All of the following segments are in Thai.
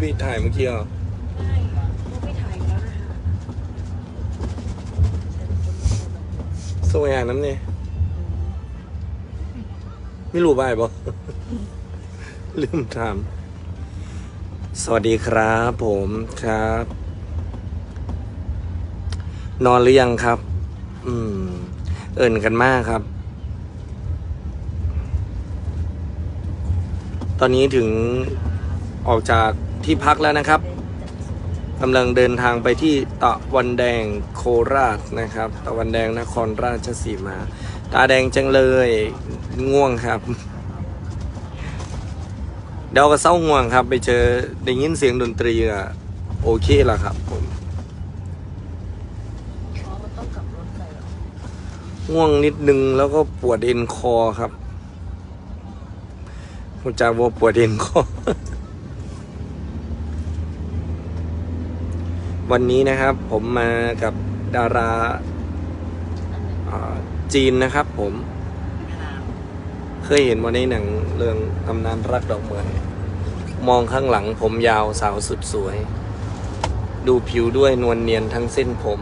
พี่ถ่ายเมื่อกี้เหรอไม่รูปไม่ถ่ายแล้วนะคะสวยอ่านน้ำเนี่ยไม่รู้บ่ายบอลืมถามสวัสดีครับ ผมครับ นอนหรือยังครับ อืม เอิ่นกันมากครับ ตอนนี้ถึงออกจาก ที่พักแล้วนะครับกำลังเดินทางไปที่ตะวันแดงโคราชนะครับ ตะวันแดงนครราชสีมา ตาแดงจังเลยง่วงครับ เดี๋ยวก็เศร้าง่วงครับ ไปเจอได้ยินเสียงดนตรีอะโอเคละครับผมง่วงนิดนึงแล้วก็ปวดเอ็นคอครับคุณจาว่าปวดเอ็นคอ วันนี้นะครับผมมากับดาราจีนนะครับผม เคยเห็นมาในหนังเรื่องตำนานรักดอกเมืองมองข้างหลังผมยาวสาวสุดสวย ดูผิวด้วยนวลเนียนทั้งเส้นผม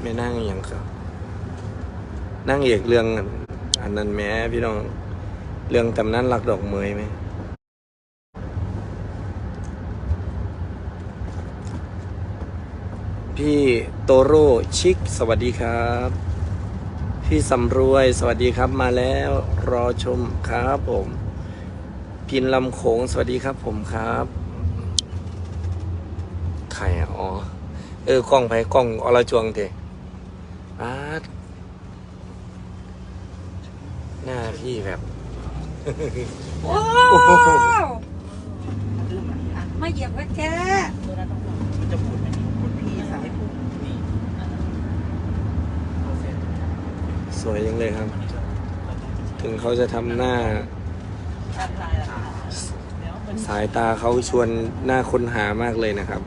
ไม่นั่งอย่างครับ นั่งเอกเรื่องอันนั้นแม้พี่น้อง เรื่องตำนานรักดอกเมยไหมพี่โตโร่ชิคสวัสดีครับ พี่สำรวยสวัสดีครับมาแล้วรอชมครับผม พินลำโขงสวัสดีครับผมครับใครอะอ๋อ เออกล้องไผกล้องอรจวงเถอะอาดหน้าพี่แบบ ว้าวมาเหยียบไว้แกจะพูดไหมคุณพี่สายพูดนี่สวยยังเลยครับ ถึงเขาจะทำหน้าท้าทายละเดี๋ยวมันสายตาเขาชวนหน้าค้นหามากเลยนะครับ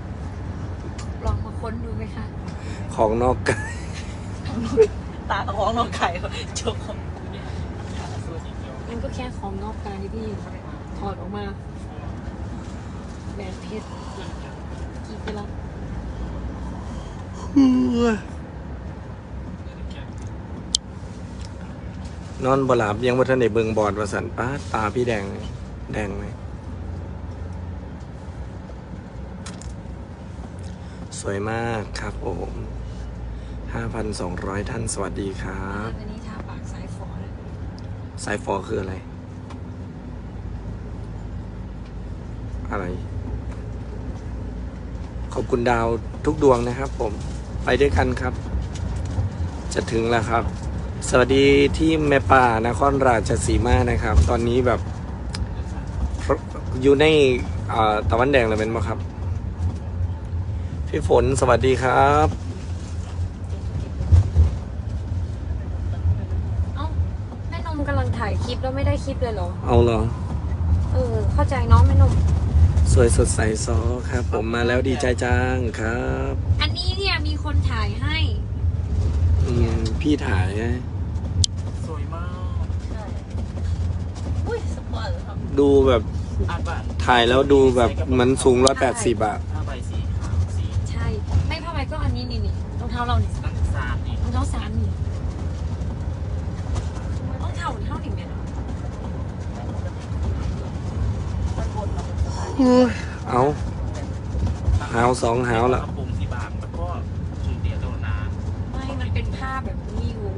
ลองมาค้นดูไหมคะ ของนอกกายตาของน้องไข่จบ มันก็แค่ของนอกกายพี่ถอดออกมาแหวนเพชรกี่ไปแล้วนอนบหลับยังว่าท่านในเบิงบอดวาสันป้าตาพี่แดง แดงไหมสวยมากครับผม 5,200 ท่านสวัสดีครับ อันนี้ทาปากสายฝอเลย สายฟอคืออะไร อะไร ขอบคุณดาวทุกดวงนะครับผม ไปด้วยกันครับ จะถึงแล้วครับ สวัสดีที่แม่ป่านครราชสีมานะครับ ตอนนี้แบบ อยู่ในตะวันแดงเลยเป็นไหมครับ พี่ฝนสวัสดีครับ เอ้าแม่นมกำ ลังถ่ายคลิปแล้วไม่ได้คลิปเลยเหรอ เอาเหรอ เออ เข้าใจน้องแม่นมสวยสดใสซอครับ ผมมาแล้วดีใจจังครับ อันนี้เนี่ยมีคนถ่ายให้ อืมพี่ถ่ายนะสวยมากใช่อุ้ยสปอร์ตครับดูแบบอาบัตถ่ายแล้วดูแบบมันสูงร้อยแปดสิบอะผ้าใบสีขาวสีใช่ ไม่ผ้าใบก็อันนี้นี่นี่รองเท้าเรานี่นักศึกษานี่ รองเท้าสามนี่รองเท้าเท่านี่แม่เนาะ มันบนมา เป็นสไตล์เอาหาวสองหาวละกระโปรงสีบางแล้วก็ชุดเดียวเท่านั้นไม่มันเป็นผ้าแบบนี้อยู่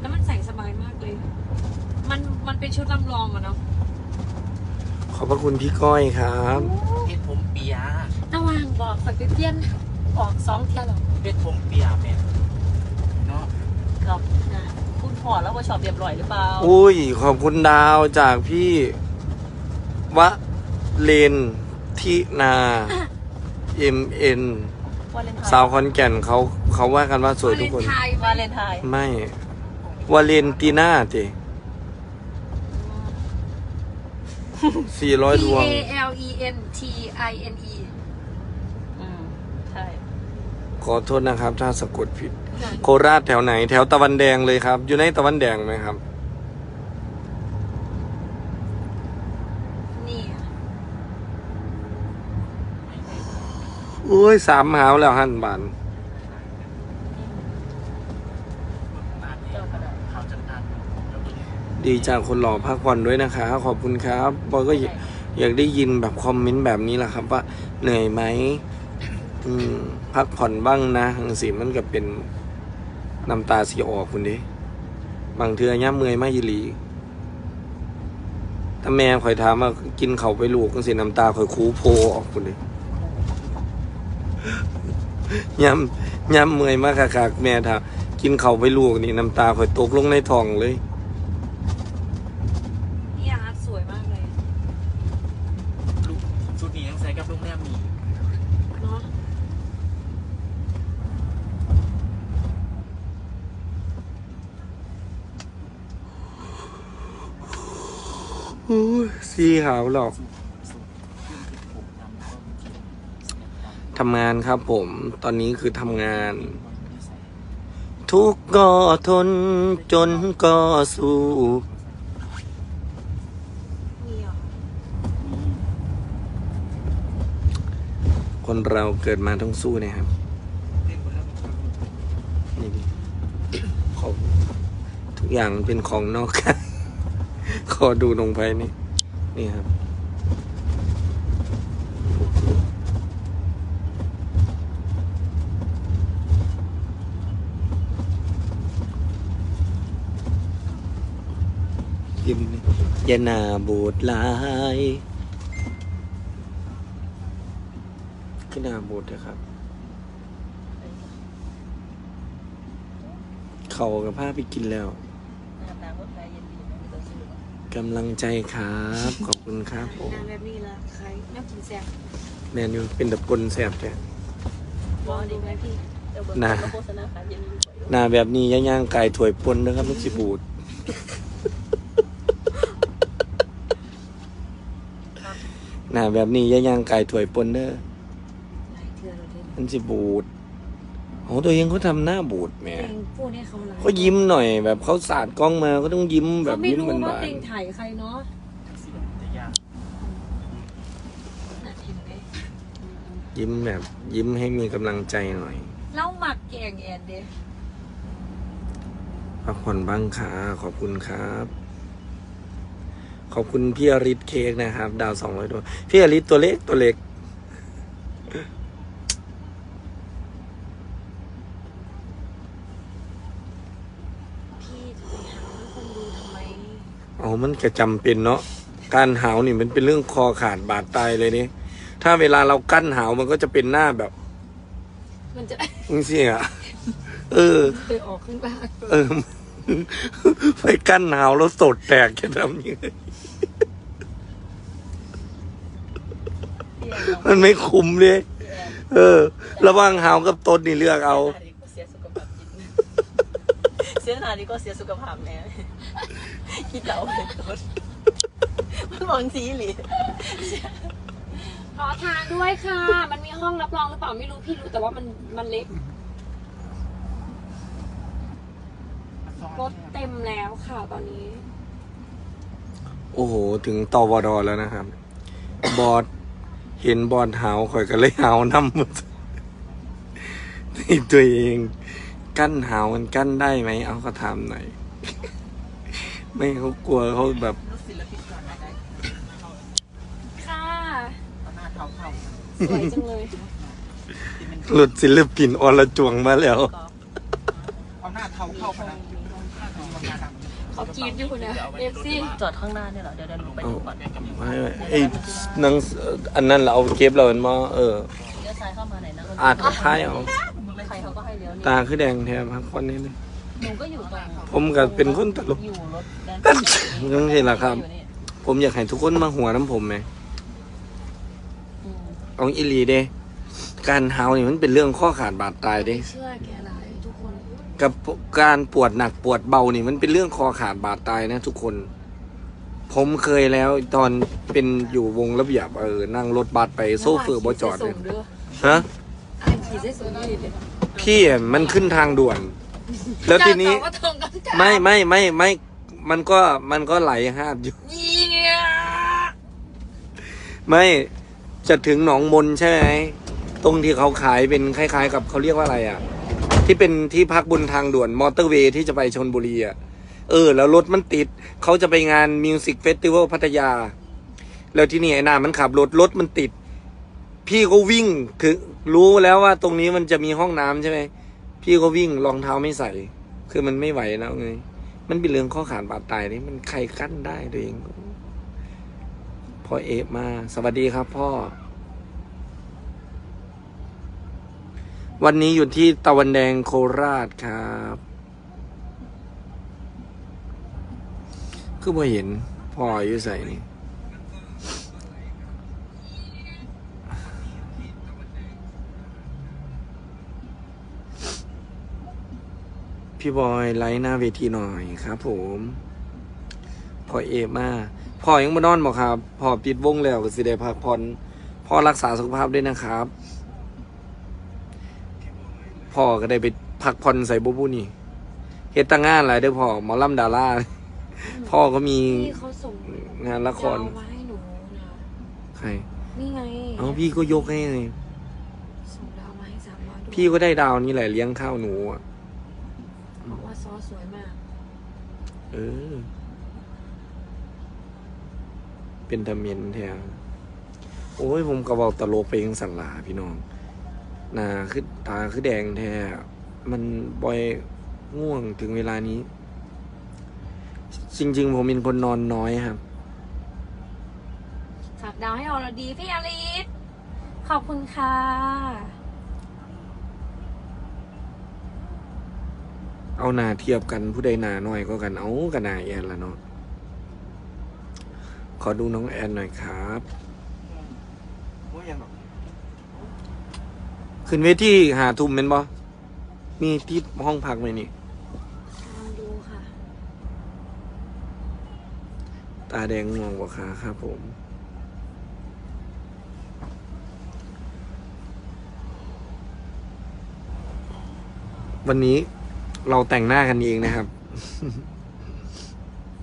แล้วมันใส่สบายมากเลย มันมันเป็นชุดลำลองอะเนาะขอบพระคุณพี่ก้อยครับเพชรผมเปียระหว่างบอกฝักไปเปลี่ยนออกสองเที่ยวหรอเพชรผมเปียแม่เนาะครับคุณพอแล้วว่าชอบเรียบร้อยหรือเปล่า อุ้ยขอบคุณดาวจากพี่วะ เลนทินา MN วาเลนไทน์สาวคอนแก่นเขาเขาว่ากันว่าสวยทุกคน วาเลไทน์วาเลนไทน์ไม่วาเลนติน่าเตสี่ร้อยด P วง A L E N T I N E อืมใช่วขอโทษนะครับ ถ้าสะกดผิด โคราชแถวไหน แถวตะวันแดงเลยครับ อยู่ในตะวันแดงไหมครับ นี่อะ โอ้ยสามหาวแล้วหันบานเขาจัดการแล้วก็ดีจากคนหล่อพักผ่อนด้วยนะคะ ขอบคุณครับบอยก็อยากได้ยินแบบคอมเมนต์แบบนี้แหละครับ ว่าเหนื่อยไหมมพักผ่อนบ้างนะทังสีมันก็เป็นน้ำตาสีออกคุณดิบางเทือย่าเมื่อยมาอีหลีถ้าแม่คอยถามว่ากินเขาไปลูกก็สิน้ำตาคอยคูโพออกคุณดิ ย่ำย่ำเมื่อยมากคักๆแม่ถามกินเขาวไปลูกนี่น้ำตาคอยตกลงในท้องเลยพี่อาร์ตสวยมากเลยลูกชุดนี้ยังใส่กับโรงแรมมีเนาะอู้ยสีขาวหรอก สูตรสูตรขึ้นที่ผมทำก็มี ทำงานครับผม ตอนนี้คือทำงาน ทุกข์ก็ทนจนก็สู้คนเราเกิดมาต้องสู้นะครับเล่นบนแล้วมันก็รู้นี่ดิของทุกอย่างมันเป็นของนอกกายขอดูลงไปนี่ นี่ครับ ยิ้มนี่ อยาหนาบูดลายขึ้นหนาบูดนะครับ เขากับผ้าไปกินแล้วน้ำน้ำก็ใจเย็นดีนะไม่ต้องซื้อกำลังใจครับ ขอบคุณครับผมงานแบบนี้ละใครน่ากินแซ่บแมนยูเป็นตะปนแสบแท้ลองดูไหมพี่เดี๋ยวเบิร์น่ะดโฆษณาขายเย็นดีกว่าอยู่หน้าแบบนี้ย่างๆไก่ถวยปนนะครับลูกสิบูด หน้าแบบนี้ย่างๆไก่ถวยปนเด้อหลายเทื่อเราเด้มันสิบูดโอ้ตัวเองเขาทำหน้าบูดแหมเองพูดให้เขาหลายเขายิ้มหน่อย แบบเขาสาดกล้องมาก็ต้องยิ้มแบเขาบไม่ยิ้มรู้ว่าบานเต็งถ่ายใครเนาะสีแต่ยากน่าเห็นไหมๆยิ้มแบบยิ้มให้มีกำลังใจหน่อย เล่าหมักแกงแอนเด้พักผ่อนบ้างค่ะขอบคุณครับ ขอบคุณพี่อริสเค้กนะครับ ดาวสองร้อยดวงพี่อริสตัวเล็กตัวเล็ก พี่จะไปหาคนดูทำไมอ๋อมันก็จำเป็นเนาะการหาวนี่มันเป็นเรื่องคอขาดบาดตายเลยนี่ถ้าเวลาเรากั้นหาวมันก็จะเป็นหน้าแบบมันจะนี่สิอะเออ ไปออกข้างล่าง เออ ไปกั้นหาวแล้วสดแตกจะทำยังไง พี่แอนลอง มันไม่คุ้มเลยพี่แอนเออ ระหว่างหาวกับต้นนี่เลือกเอา เสียสุขภาพจิตเสียหนาดีก็เสียสุขภาพแน่คิดเดาเลยต้นมันมองสีหลีขอทานด้วยค่ะ มันมีห้องรับรองหรือเปล่าไม่รู้พี่รู้แต่ว่ามันมันเล็ก รถเต็มแล้วค่ะตอนนี้ โอ้โห ถึงตวดแล้วนะครับ บอด เห็นบอดหาวข่อยก็เลยหาวนำหมดนี่ตัวเอง กั้นหาวมันกั้นได้ไหม เอาก็ถามหน่อย ไม่เขากลัวเขาแบบรู้ศิลปินก่อนนะได้ค่ะเอาหน้าเท่าเท่าสวยจังเลยที่มันหลุดศิลปินอรจวงมาแล้ว เอาหน้าเท่าเข้าไปนะหน้าเท่าหน้าดำ เขากรีดอยู่นะเอฟซีจอดข้างหน้าเนี่ยเหรอ เดี๋ยวเดินไปดูก่อนไม่ไม่ไอ้หนังอันนั้นเราเอาเก็บเราเป็นมอเออเลี้ยวซ้ายเข้ามาไหนนะอาจท้ายเอาใครเขาก็ให้เลี้ยวนี่ตาคือแดงแทบพักคนนี้เลยหนูก็อยู่ตรงผมก็เป็นคนตลกอยู่รถแดนนั่นสิล่ะครับ ผมอยากให้ทุกคนมาหัวน้ำผมไหมอืมเอาอีหลีเด้การหาวนี่มันเป็นเรื่องข้อขาดบาดตายเด้เชื่อแกหลายทุกคน กับการปวดหนักปวดเบานี่มันเป็นเรื่องคอขาดบาดตายนะทุกคน ผมเคยแล้วตอนเป็นอยู่วงระเบียบเออนั่งรถบัสไปโซเฟอร์บอจอดเลเลยยเด้อฮะไอ้ขี่ได้สูงดีเลยพี่อะมันขึ้นทางด่วน แล้วทีนี้จะตอบว่าตรงคำถามไม่ไม่ไม่ไม่มันก็มันก็ไหลหาดอยู่เยี่ยไม่จะถึงหนองมนใช่ไหมตรงที่เขาขายเป็นคล้าย ๆ กับเขาเรียกว่าอะไรอะ ที่เป็นที่พักบนทางด่วนมอเตอร์เวย์ที่จะไปชนบุรีอะ เออ แล้วรถมันติด เขาจะไปงานมิวสิกเฟสติวัลพัทยา แล้วที่นี่ไอ้นามันขับรถรถมันติด พี่ก็วิ่งถึงรู้แล้วว่าตรงนี้มันจะมีห้องน้ำใช่ไหม พี่ก็วิ่งรองเท้าไม่ใส่ คือมันไม่ไหวแล้วไง มันเป็นเรื่องข้อขาดบาดตายนี่มันใครกั้นได้ตัวเองพ่อเอฟมา สวัสดีครับพ่อ วันนี้อยู่ที่ตะวันแดงโคราชครับ คือพอเห็นพ่ออยู่ใส่นี่พี่บอยไลฟ์หน้าเวทีหน่อยครับ ผมพ่อเอมาพ่อยังมานอนบอกครับพ่อปิดวงแล้วก็สิได้พักผ่อนพ่อรักษาสุขภาพด้วยนะครับ พ่อก็ได้ไปพักผ่อนใส่บูบูนี่เฮ็ดแตั้งงานหลายเด้อพ่อหมอลำดาราพ่อก็มีพี่เขาส่งงานละครดาวมาให้หนูนะใคร นี่ไงเอาพี่ก็ยกให้เลยส่งดาวมาให้สามร้อยดวงพี่ก็ได้ดาวนี่แหละเลี้ยงข้าวหนูอะบอกว่าซอสสวยมาก เออ เป็นตะเมียนแท้โอ้ยผมกระบอกตลกไปยังสันหลาพี่น้อง หนาคือตาคือแดงแท้ มันบอยง่วงถึงเวลานี้ จริง ๆ ผมเป็นคนนอนน้อยครับฝากดาวให้อรดีพี่อลิสขอบคุณค่ะเอาหนาเทียบกันผู้ใดหนาน้อยก็กันเอากันหนาแอนละเนาะขอดูน้องแอนหน่อยครับว่ายังหรอ ขึ้นเวทีหาทุ่มเป็นบ่มีที่ห้องพักไหมนี่ลองดูค่ะ ตาแดงมองบ่ขาครับผม วันนี้เราแต่งหน้ากันเองนะครับ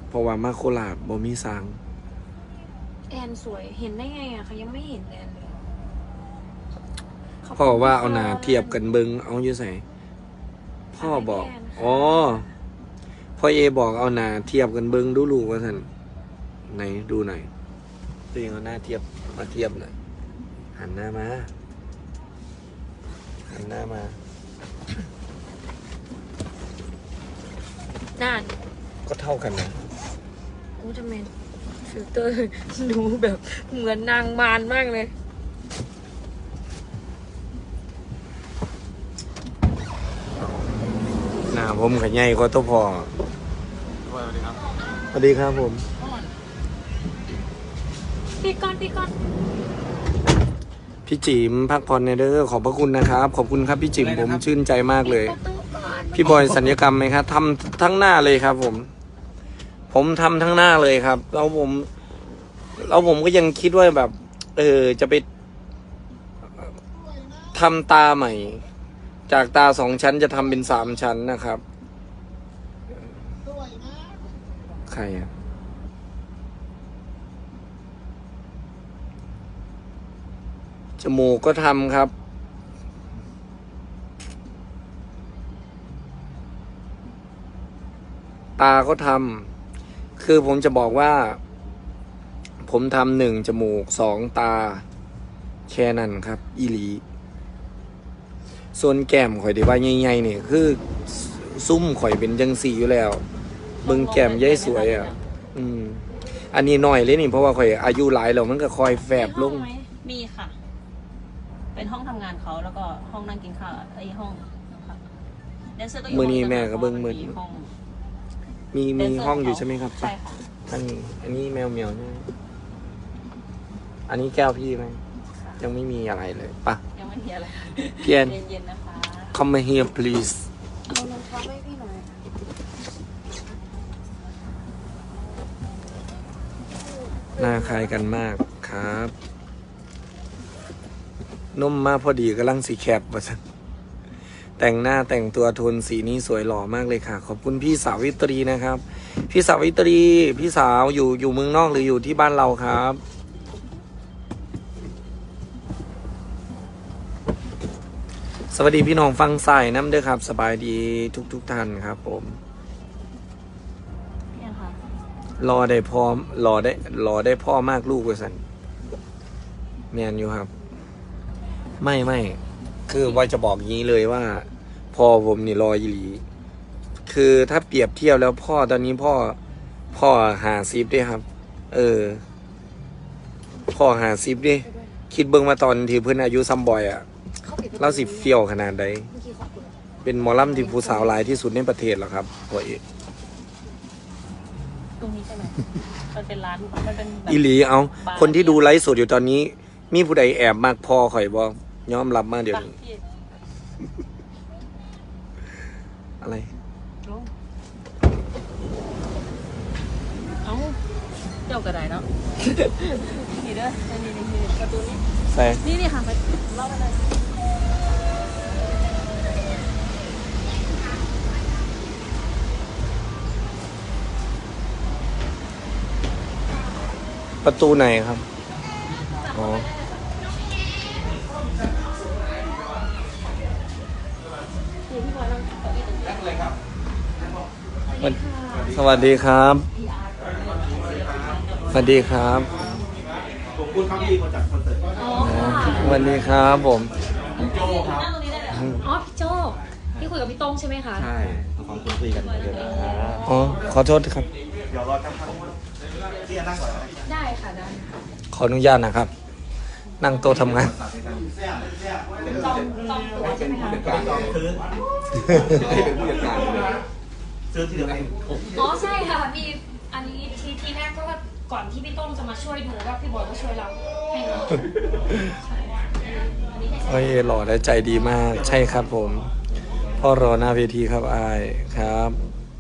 เพราะว่ามาโคราชบ่มีสร้าง แอนสวยเห็นได้ไงอะเขายังไม่เห็นแอนเลยขบคุณ พ่อว่าเอาหนาค่ะเทียบกันเบิงเอาอยู่ใส่พ่อบอกให้แนค่ะอ๋อ พ่อเอบอกเอาหนาเทียบกันเบิงดูลูกว่าท่านไหนดูหน่อยตัวเองเอาหน้าเทียบมาเทียบหน่อยหันหน้ามา หันหน้ามา นั่นก็เท่ากันนะอู้ทำไมฟิลเตอร์ดูแบบเหมือนนางมารมากเลย หน้า ผมกับใหญ่กว่าตัวพ่อสวัสดีครับสวัสดีครับผมปีก่อนปีก่อนพี่จิ๋มพักผ่อนในเด้อขอบพระคุณนะครับ ขอบคุณครับพี่จิ๋มผมชื่นใจมากเลยประตูก่อนพี่บอยสัญญกรรมไหมครับทำทั้งหน้าเลยครับ ผม ผมทำทั้งหน้าเลยครับ แล้วผม แล้วผมก็ยังคิดว่าแบบ เออจะไปทำตาใหม่ จากตาสองชั้นจะทำเป็นสามชั้นนะครับใครอะจมูกก็ทำครับ ตาก็ทำคือผมจะบอกว่า ผมทำหนึ่งจมูกสองตา แค่นั้นครับ อีหลี ส่วนแก้มข่อยได้ว่าใหญ่ๆเนี่ยคือซุ่มข่อยเป็นจังสีอยู่แล้ว เบิ่งแก้มย้ายสวยอะ อืม อันนี้น้อยเลยนี่เพราะว่าข่อยอายุหลายแล้วมันก็คอยแฟบลง มีห้อไหมมีค่ะ เป็นห้องทำงานเขาแล้วก็ห้องนั่งกินข้าวไอ้ห้องค่ะแดนเซอร์ก็อยู่มื้อนี้ห้งแม่ก็เบิ่งมื้อ ห้องมีมีแดนเซร์ห้องอยู่ใช่ไหมครับใช่ค่ะอันนี้อันนี้แมวเหมียวใช่ไหมอันนี้แก้วพี่ไหมยังไม่มีอะไรเลยปะ ยังไม่มีอะไรเพียนเย็นๆนะคะ come here please เอารองเท้าให้พี่หน่อยหน้าคล้ายกันมากครับนมมาพอดีกำลังสีแคบว่าสันแต่งหน้าแต่งตัวโทนสีนี้สวยหล่อมากเลยค่ะ ขอบคุณพี่สาวิตรีนะครับ พี่สาวิตรี พี่สาวอยู่อยู่เมืองนอกหรืออยู่ที่บ้านเราครับ สวัสดีพี่น้องฟังใส่น้ำเด้อครับ สบายดีทุกทุกๆท่านครับ ผมเนี่ยค่ะรอได้พร้อมรอได้รอได้พ่อมากลูกเวสันแมนอยู่ครับ ไม่ไม่คือว่าจะบอกงี้เลยว่าพ่อผมนี่รออีหลี คือถ้าเปรียบเทียบแล้วพ่อตอนนี้พ่อ พ่อหาซิปด้วยครับ เออ พ่อหาซิปดิคิดเบิ่งมาตอนที่เพื่อนอายุซัมบอยอะเข้าปิดประตู เล่าสิเฟี้ยวขนาดใดเมื่อกี้ขอบคุณเป็นหมอลำที่ผู้สาวหลายที่สุดในประเทศแล้วครับพ่อเอกตรงนี้ใช่ไหมมันเป็นร้านมันเป็นแบบอีหลีเอา คนที่ดูไลฟ์สดอยู่ตอนนี้ มีผู้ใดแอบมากพอข่อยบ่ยอมรับมาเดี๋ยวปะนี้พี่อะไรลงเอ้าเจ้ากระไดเนาะนี่เด้อนี่นี่นี่ประตูนี้ใส่นี่นี่ค่ะไปเล่าไปเลย ประตูไหนครับ อ๋อนี่พี่บอยนั่งเก้าอี้ตรงนี้สวัสดีครับ สวัสดีครับผมพูดครับพี่มาจากคอนเสิร์ตอ๋อสวัสดีครับผมโจครับนั่งตรงนี้ได้เลยอ๋อพี่โจพี่คุยกับพี่โต้งใช่ไหมคะ ใช่ของคุณคุยกันเดี๋ยวนะอ๋อ ขอโทษครับ เดี๋ยวรอสักพักพี่ นั่งก่อนนะได้ค่ะได้ขออนุญาตนะครับ นั่งโต๊ะทำงาน จองจองตั๋วใช่ไหมคะการซื้อให้เป็นผู้จัดการเลยซื้อที่เดียวกันอ๋อใช่ค่ะมีอันนี้ทีทีแรกก็ว่าก่อนที่พี่โต้งจะมาช่วยดูว่าพี่บอยก็ช่วยเราให้เราใช่อันนี้ให้โอ้ยหล่อและใจดีมากใช่ครับผมพ่อรอหน้าเวทีครับอายครับ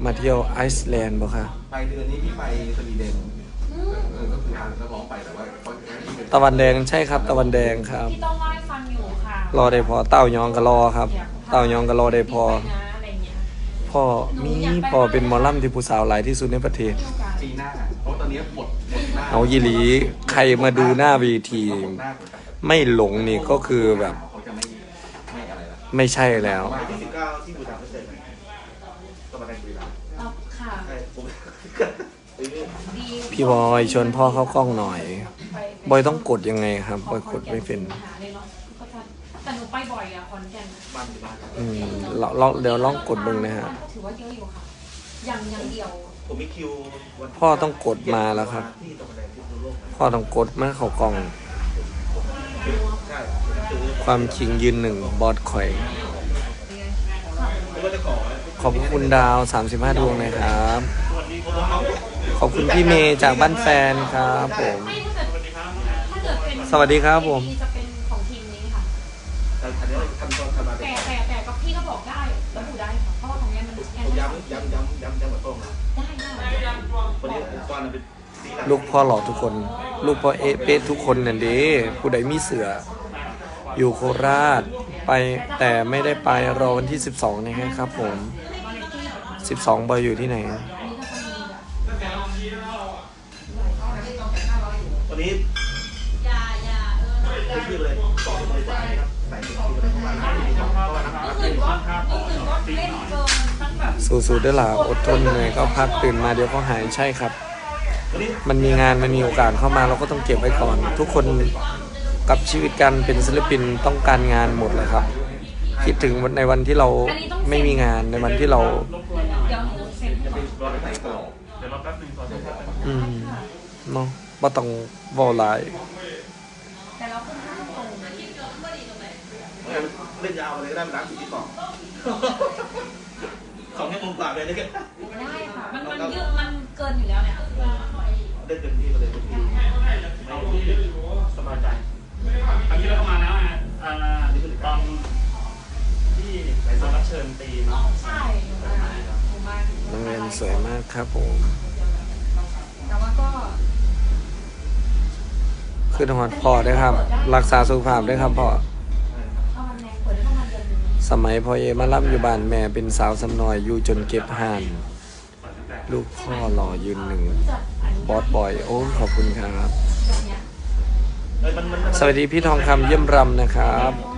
มาเที่ยวไอซ์แลนด์บ่คะไปเดือนนี้พี่ไปสวีเดนเออก็คือ ทางนักร้องไปแต่ว่าเขาให้ที่เป็นตะวันแดงใช่ครับ ตะวันแดงครับ พี่โต้งเล่าให้ฟังอยู่ค่ะรอได้พอเต้ายองก็รอครับ เต้ายองก็รอได้พอ ไปนะอะไรเงี้ยพ่อมีพ่อเป็นหมอลำที่ผู้สาวหลายที่สุดในประเทศ มีโอกาสจีหน้าเพราะตอนนี้หมดหมดหน้าเอายีหลีใครมาดูหน้าเวที หมดหน้าหมดตาไม่หลงนี่ก็คือแบบเขาจะไม่ไม่อะไรละไม่ใช่แล้วมาที่สิบเก้าที่บูชาพระเจ้า ก็มาในบุรีรัมย์เอาค่ะ ใช่ผมดีพี่บอยชวนพ่อเข้ากล้องหน่อยไปบอยต้องกดยังไงครับบอยกดไม่เป็นหาเลยเนาะก็จะแต่หนูไปบ่อยอะคอนแก่นบ้านอยู่บ้านอืมลองลองเดี๋ยวลองกดดูนะฮะถือว่าเยอะอยู่ค่ะอย่างอย่างเดียวผมมีคิววันพ่อต้องกดมาแล้วครับ ที่ตะวันแดงที่พิษณุโลกนะพ่อต้องกดมาเข้ากล้อง ใช่ซื้อความคิงยืนหนึ่งบอสข่อยไม่ว่าจะขอ ขอบคุณดาว 35 ดวงนะครับ ขอบคุณพี่เมย์จากบ้านแฟนครับผม ไม่ถ้าเกิดถ้าเกิดเป็นสวัสดีครับผม จะเป็นของทีมนี้ค่ะ แต่อันนี้ทำตอนทำมาเป็นแต่แต่แต่กับพี่ก็บอกได้ระบุได้ค่ะเพราะว่าตรงเนี้ยมันแค่ผมได้ย้ำย้ำย้ำย้ำย้ำกับต้มนะได้ได้วันนี้ผมก้อนเป็นสีดำลูกพ่อหล่อทุกคน ลูกพ่อเอะเป๊ะทุกคนนั่นเด้ผู้ใดมีเสือ อยู่โคราชไปแต่ไม่ได้ไปรอวันที่ 12 นะครับผม 12บอยอยู่ที่ไหนวันนี้ทุกที่เลยสองบริษัทนะครับใส่ถุงที่เลยประมาณห้าสิบสองก้อนนะครับเมื่อคืนก็เมื่อคืนก็เล่นเกินตั้งแบบสู้ๆด้วยล่ะอดทนเหนื่อยก็พักตื่นมาเดี๋ยวก็หายใช่ครับวันนี้มันมีงานมันมีโอกาสเข้ามาเราก็ต้องเก็บไว้ก่อน ทุกคนกับชีวิตการเป็นศิลปินต้องการงานหมดเลยครับ คิดถึงวันในวันที่เราไม่มีงานในวันที่เรา เดี๋ยวหนูเซ็นจะไปรอไปใส่ต่ออืมเนาะบ่ต้องเวอลไลายแต่เราขึ้นห้าตรงเล่นยาวเลยได้เป็นร้านสี่ที่สองสองชั่วโมงกว่าเลยนี่ก็ได้ค่ะ มันมันเยอะมันเกินอยู่แล้วเนี่ยเล่นเต็มที่ไปเลยทุกทีสบายใจครั้งที่แล้วก็มาแล้วอะอ่าตอนที่ไปรับเชิญตีเนาะใช่ห นูมาหนูมาโรงเรียนสวยมากครับผมคือทอดพอด้ครับ รักษาสุขภาพได้ครับพ่อสมัยพ่อเอมารับอยู่บ้านแม่เป็นสาวสำน้อยอยู่จนเก็บห่าน ลูกพ่อหล่อยืนหนึ่งบอสบอย โอ้ ขอบคุณครับ สวัสดีพี่ทองคำเยี่ยมรำนะครับ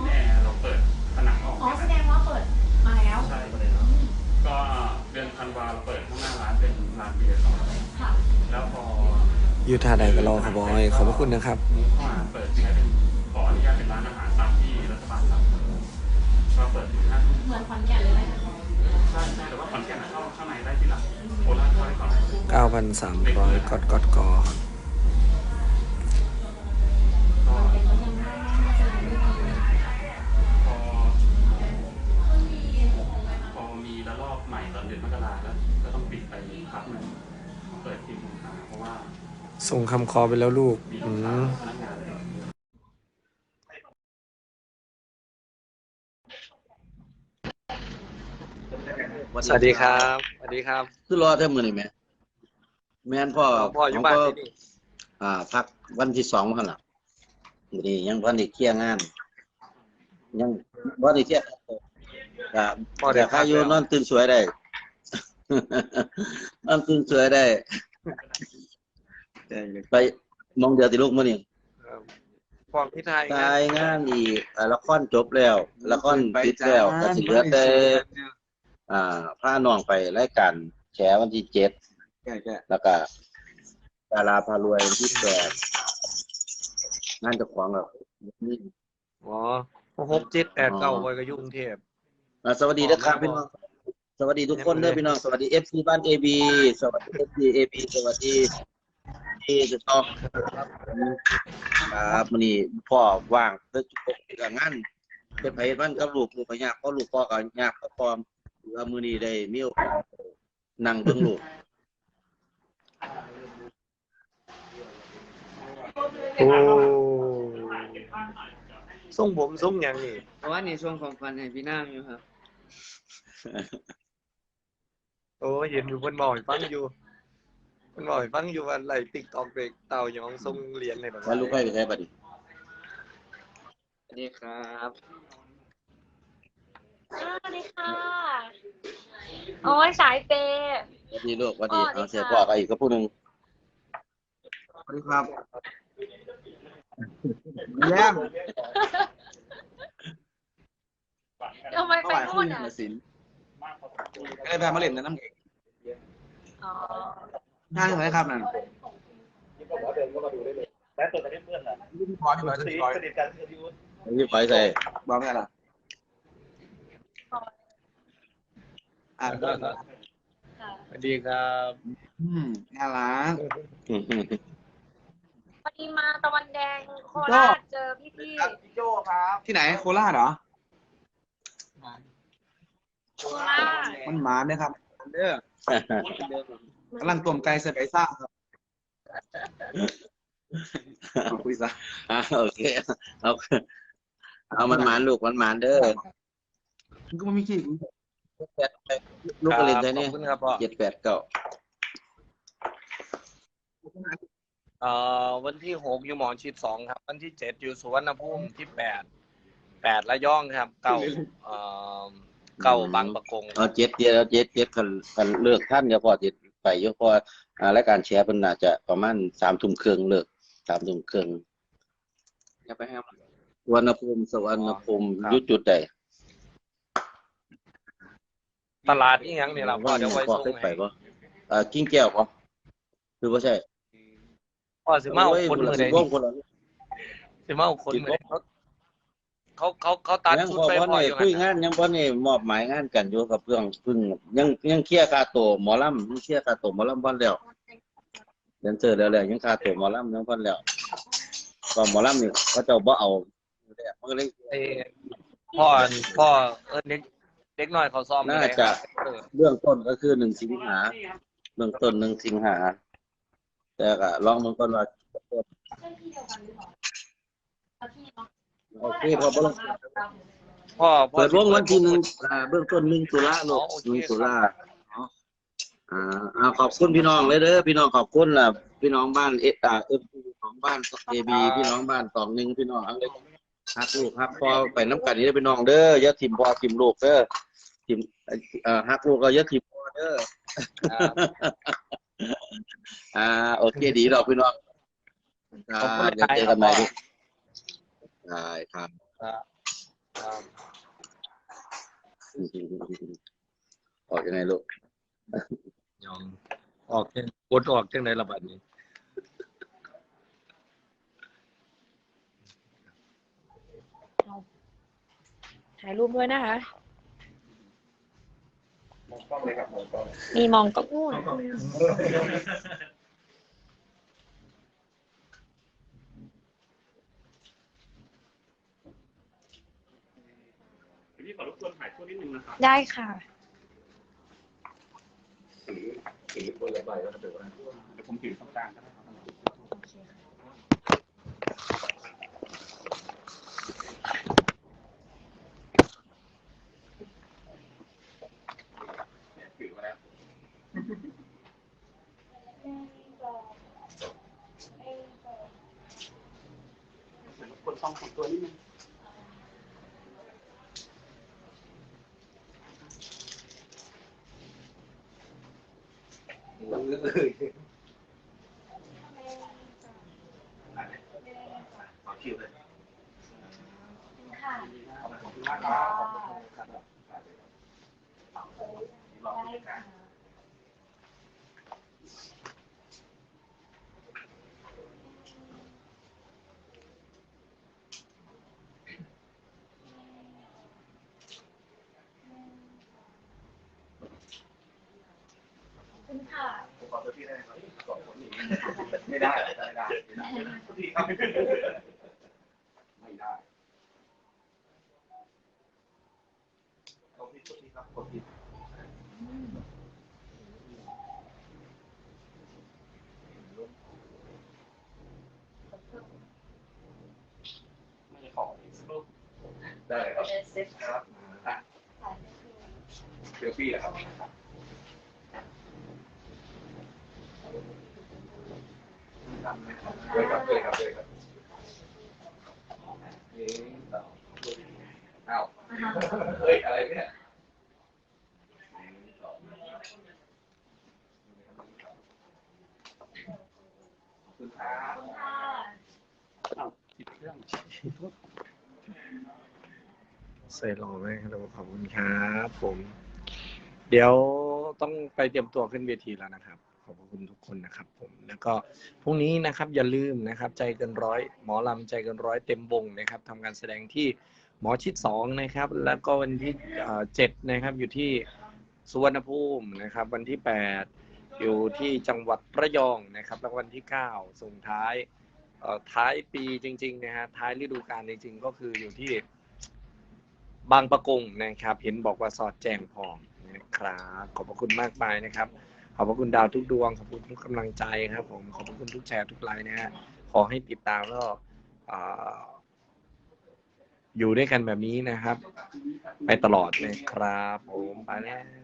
อยู่ท่าใดก็รอครับบอย ขอบพระคุณนะครับมุกเข้ามาเปิดใช้เป็นขออนุญาตเป็นร้านอาหารตามที่รัฐบาลสั่งก็เปิดถึงห้าทุ่มเหมือนขอนแก่นเลยไหมใช่ใช่แต่ว่าขอนแก่นอะเข้าข้างในได้ทีหลังโคราชเข้าได้ก่อน9,300กดกดกอก็ก็ยังน่าจะยังไม่มีพอพอมีระลอกใหม่ตอนเดือนมกราแล้วก็ต้องปิดไปพักหนึ่งเปิดทีมสินค้าเพราะว่า ส่งคำคอไปแล้วลูกมีอืลูกค้ามพนักงานสวัสดีครับ สวัสดีครับ คือรอเท่ามือนี่แหม่แม่นพ่อพ่ออยู่บ้านก็ที่นี่อ่าพักวันที่สองมั้งล่ะนี่ยังพันได้เคลียร์งาน ยังพันได้เคลียร์ก็พ่อได้แต่พัข้ากอยู่แล้วนอนตื่นสวยได้ นอนตื่นสวยได้ ไปมองเดียวติลูกมื้อนี่ครับพวกพี่ไทยตายงานอีกอ่าละครจบแล้วละครปิดแล้วก็สิเหลือแต่อ่าพาน้องไปรายการแฉวันที่เจ็ดแล้วก็ดาราพารวยวันที่แปดงานเจะขวางแบบนี่อ๋อหกเจ็ดแปดเก้าไว้ก็อยุ่กรุงเทพอ่าสวัสดีนะครับพี่น้องสวัสดีทุกคนเด้อพี่น้อง สวัสดีเอฟซีบ้านเอบีสวัสดีเอฟซีเอบีสวัสดี ที่จะต้องครับครับมื้อนี้พ่อว่างเพื่อจุกกับงานเป็นไผบ้านกับลูกลูกก็ยากเพราะลูกพ่อก็ยากก็พร้อมว่ามื้อนี้ได้มีโอกาสนั่งเบิ่งลูกโอ้ส่งผมส่งอย่างนี้เพราะว่าในช่วงของฟันให้พี่น้ำอยู่ครับ โอ้เห็นอยู่เพิ่นบอกให้ฟังอยู่ เพิ่นบอกให้ฟังอยู่ว่าไหลติ๊กตอกเด็กเต่าหยองส่งเหรียญให้แบบว่าลูกไปไปใช้บัดนี้สวัสดีครับสวัสดีค่ะ โอ้ยสายเปย์สวัสดีลูกสวัสดีอ๋อเอาดีเสียค่ะพ่อก็อีกก็ผู้หนึงสวัสดีครับแย้มทำไมไปนู่นอะสินก็เลยพามาเล่นกับน้ำแข็งอ๋อ ท่านไหนครับนั่นและตัวจะได้เพื่อนแหละพี่พอที่มาซื้อซอยสนิทกันคือพี่วุฒินี่ไปใส่บอกไม่ได้ล่ะอ่าค่ะสวัสดีครับ อืมน่ารักพอดีมาตะวันแดงโคราชเจอพี่พี่โจครับ ที่ไหนโคราชเหรอๆโคราชมันหมาเนี่ยครับเด้อ กำลังต้มไก่ใส่ใบซ่าครับเอาคุยซะอ่าโอเค เอา เอามันหมานลูกมันหมานเด้อมันก็ไม่มีขี้กูลูกก็เล่นใช่ขเนี่อยบคุณครับพ่อ เจ็ดแปดเก้าเอ่อวันที่หกอยู่หมอชิดสองครับ วันที่เจ็ดอยู่สุวรรณภูมิที่แปดแปดระยองครับเก้าเอ่อเก้าบางประกง เอาเจ็ดเดียวเจ็ดเจ็ดกันกันเลิกท่านเดี๋ยวพอเจ็ด ไปเยอะพออ่ารายการแชร์เป็นน่าจะประมาณสามทุ่มครึ่งเลิกสามทุ่มครึ่งอย่าไปให้มันสวรรณภูมิสวรรณภูมิอยุดจุดใดตลาดนี่ยังนี่เราพ่อเดี๋ยวไว้พ่อส่งเคยไปให้ปะอ่ากิ้งแก้วปะหรือว่าใช่พ่อสิมาเอาคนมือใดโอ้นี่ยคนละสิมาเอาคนมือใดเขา เขาเขาเขาตัดยังชุดพอไปวันพ่อนี้อยู่คุยกันงานยังพอนี่มอบหมายงานกันอยู่กับเพื่อนเพิ่งยังยังเคลียร์ค่าตัวหมอลำยังเคลียร์ค่าตัวหมอลำวันแล้วเดนเซอร์แล้วแหละยังค่าตัวหมอลำยังพันแล้วก็หมอลำนี่เขาเจ้าบ่เอามันก็เลยเอ้ยพ่อพ่อเออเด็กเด็กน้อยเขาซ้อมน่าไหนจะ เออเรื่องต้นก็คือหนึ่งสิงหาเรื่องต้นหนึ่งสิงหา แต่ก็ลองมันก่อนว่า ใช่พี่เดียวกันหรือเปล่าเอาพี่เนาะโอเคพอบ่ลงพ่อพ่อเปิดวงวันที่หนึ่งอ่าเบื้องต้นหนึ่งตุลาโลกอ๋อโอเคหนึ่งตุลาอ่าอ่าขอบคุณพี่น้องเลยเด้อพี่น้องขอบคุณล่ะพี่น้องบ้านเออ่าเอฟของบ้านเอบีพี่น้องบ้านสองหนึ่งพี่น้องอะไรฮักลูกฮักพ่อไปน้ำกันนี่เป็นน้องเด้ออย่าทิมพ่อทิมลูกเด้อทิมเอ่อฮักลูกก็อย่าทิมพ่อเด้อครับอ่าโอเคดีเราพี่น้องครัขอบคุณบเดี๋ยวหลายเจอๆครักับนใหม่ พ่อได้ครับครับครับออกยังไงลูกยอมออกจังกดออกจังไดละบัดนี้ถ่ายรูปด้วยนะคะมีมองก็ง่วง พี่ขอรบกวนถ่ายช่วงนิดนึงนะครับได้ค่ะเดี๋ยวผมถือตรงกลางก็ได้ครับถือมาแล้วเดี๋ยวรบกวนต้องของตัวนิดนึง ขอคิวเลยขอบคุณมากครับขอบคุณครับรอผู้จัดการผม ขอตัวพี่ได้ไหมครับสองคนนี้ไม่ได้ไม่ได้ไม่ได้พี่ครับไม่ได้ขอบพี่พี่ครับขอบพี่ไม่ได้ขอได้ครับครับอะเซลฟี่เหรอครับ ด้ยครับด้วยครับด้วยครับหนึ่งสองอ้าเฮ้ยอะไรเนี่ยหนึ่งสองขอบคุณครับอ้าวผิดเครื่องใส่หล่อไหมครับขอบคุณครับผม เดี๋ยวต้องไปเตรียมตัวขึ้นเวทีแล้วนะครับ ขอบคุณทุกคนนะครับผม แล้วก็พรุ่งนี้นะครับอย่าลืมนะครับ ใจเกินร้อยหมอลำใจเกินร้อยเต็มวงนะครับทำการแสดงที่หมอชิดสองนะครับ แล้วก็วันที่เจ็ดนะครับอยู่ที่สุวรรณภูมินะครับ วันที่แปดอยู่ที่จังหวัดระยองนะครับ แล้ววันที่เก้าส่งท้ายท้ายปีจริงๆนะฮะท้ายฤดูกาลจริงๆ ก็คืออยู่ที่บางประกงนะครับ เห็นบอกว่าสอดแจงพร้อมนะครับ ขอบพระคุณมากมายนะครับ ขอบพระคุณดาวทุกดวง ขอบคุณทุกกำลังใจครับ ผม ขอบพระคุณทุกแชร์ทุกไลน์นะฮะ ขอให้ติดตามแล้วออยู่ด้วยกันแบบนี้นะครับ ไปตลอดเลยครับ ผมไปแล้ว